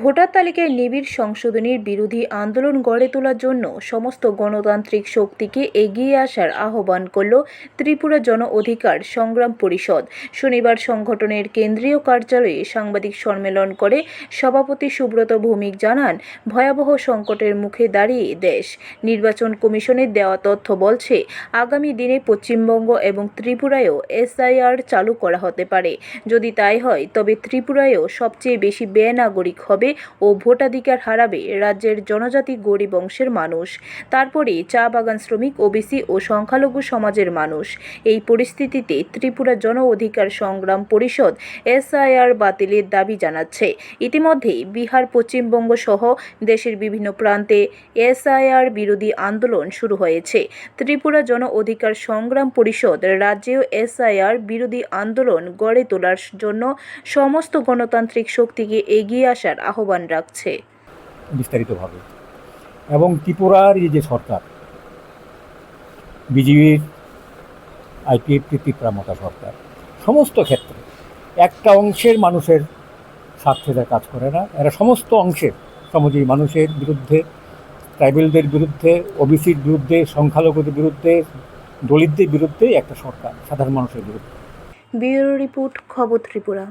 Voter তালিকায় নিবিড় সংশোধনীর বিরোধী আন্দোলন গড়ে তোলার জন্য সমস্ত গণতান্ত্রিক শক্তিকে এগিয়ে আসার আহ্বান করল ত্রিপুরা জন অধিকার সংগ্রাম পরিষদ। শনিবার সংগঠনের কেন্দ্রীয় কার্যালয়ে সাংবাদিক সম্মেলন করে সভাপতি সুব্রত ভৌমিক জানান, ভয়াবহ সংকটের মুখে দাঁড়িয়ে দেশ। নির্বাচন কমিশনের দেওয়া তথ্য বলছে, আগামী দিনে পশ্চিমবঙ্গ এবং ত্রিপুরায়ও এসআইআর চালু করা হতে পারে। যদি তাই হয়, তবে ত্রিপুরায়ও সবচেয়ে বেশি বেনাগরিক হবে। ও ভোটাধিকার হারাবে রাজ্যের জনজাতি গরিব অংশের মানুষ। তারপরে চা বাগান শ্রমিক, ওবিসি ও সংখ্যালঘু সমাজের মানুষ। এই পরিস্থিতিতে ত্রিপুরা জন অধিকার সংগ্রাম পরিষদ এসআইআর বাতিলের দাবি জানাচ্ছে। ইতিমধ্যেই বিহার, পশ্চিমবঙ্গ সহ দেশের বিভিন্ন প্রান্তে এসআইআর বিরোধী আন্দোলন শুরু হয়েছে। ত্রিপুরা জন অধিকার সংগ্রাম পরিষদ রাজ্যেও এসআইআর বিরোধী আন্দোলন গড়ে তোলার জন্য সমস্ত গণতান্ত্রিক শক্তিকে এগিয়ে আসার আহ্বান রাখছে। বিস্তারিতভাবে। এবং ত্রিপুরার এই যে সরকার বিজেপির আইপিএফ ত্রিপুরা মতা সরকার সমস্ত ক্ষেত্রে একটা অংশের মানুষের স্বার্থে এরা কাজ করে না। এরা সমস্ত অংশের সমাজী মানুষের বিরুদ্ধে ট্রাইবেলদের বিরুদ্ধে ওবিসির বিরুদ্ধে সংখ্যালঘুদের বিরুদ্ধে দলিতদের বিরুদ্ধে একটা সরকার সাধারণ মানুষের বিরুদ্ধে। ব্যুরো রিপোর্ট খবর ত্রিপুরা।